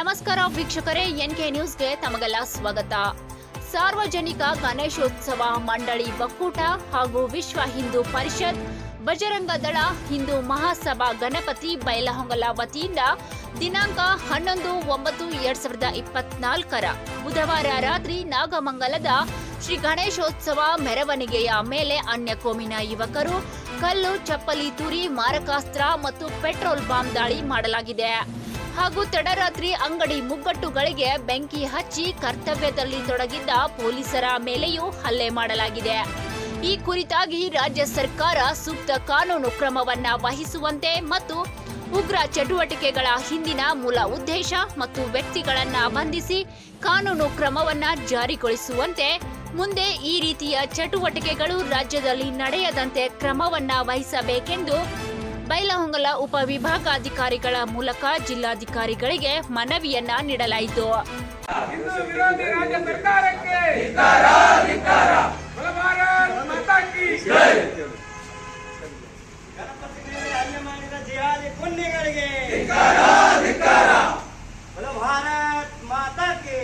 ನಮಸ್ಕಾರ ವೀಕ್ಷಕರೇ, ಎನ್ಕೆ ನ್ಯೂಸ್ಗೆ ತಮಗೆಲ್ಲ ಸ್ವಾಗತ. ಸಾರ್ವಜನಿಕ ಗಣೇಶೋತ್ಸವ ಮಂಡಳಿ ಒಕ್ಕೂಟ ಹಾಗೂ ವಿಶ್ವ ಹಿಂದೂ ಪರಿಷತ್, ಬಜರಂಗ ದಳ, ಹಿಂದೂ ಮಹಾಸಭಾ ಗಣಪತಿ ಬೈಲಹೊಂಗಲ ವತಿಯಿಂದ ದಿನಾಂಕ ಹನ್ನೊಂದು ಒಂಬತ್ತು ಎರಡ್ ಸಾವಿರದ ಇಪ್ಪತ್ನಾಲ್ಕರ ಬುಧವಾರ ರಾತ್ರಿ ನಾಗಮಂಗಲದ ಶ್ರೀ ಗಣೇಶೋತ್ಸವ ಮೆರವಣಿಗೆಯ ಮೇಲೆ ಅನ್ಯ ಕೋಮಿನ ಯುವಕರು ಕಲ್ಲು, ಚಪ್ಪಲಿ, ತುರಿ, ಮಾರಕಾಸ್ತ್ರ ಮತ್ತು ಪೆಟ್ರೋಲ್ ಬಾಂಬ್ ದಾಳಿ ಮಾಡಲಾಗಿದೆ. ಹಾಗೂ ತಡರಾತ್ರಿ ಅಂಗಡಿ ಮುಗ್ಗಟ್ಟುಗಳಿಗೆ ಬೆಂಕಿ ಹಚ್ಚಿ ಕರ್ತವ್ಯದಲ್ಲಿ ತೊಡಗಿದ್ದ ಪೊಲೀಸರ ಮೇಲೆಯೂ ಹಲ್ಲೆ ಮಾಡಲಾಗಿದೆ. ಈ ಕುರಿತಾಗಿ ರಾಜ್ಯ ಸರ್ಕಾರ ಸೂಕ್ತ ಕಾನೂನು ಕ್ರಮವನ್ನ ವಹಿಸುವಂತೆ ಮತ್ತು ಉಗ್ರ ಚಟುವಟಿಕೆಗಳ ಹಿಂದಿನ ಮೂಲ ಉದ್ದೇಶ ಮತ್ತು ವ್ಯಕ್ತಿಗಳನ್ನ ಬಂಧಿಸಿ ಕಾನೂನು ಕ್ರಮವನ್ನ ಜಾರಿಗೊಳಿಸುವಂತೆ ಮುಂದೆ ಈ ರೀತಿಯ ಚಟುವಟಿಕೆಗಳು ರಾಜ್ಯದಲ್ಲಿ ನಡೆಯದಂತೆ ಕ್ರಮವನ್ನ ವಹಿಸಬೇಕೆಂದು ಬೈಲಹಂಗಲ ಉಪವಿಭಾಗಾಧಿಕಾರಿಗಳ ಮೂಲಕ ಜಿಲ್ಲಾಧಿಕಾರಿಗಳಿಗೆ ಮನವಿಯನ್ನ ನೀಡಲಾಯಿತು. ಭಾರತ ಪುಣ್ಯಗಳಿಗೆ ಸರ್ಕಾರಕ್ಕೆ ಭಾರತ ಮಾತಾ ಕಿ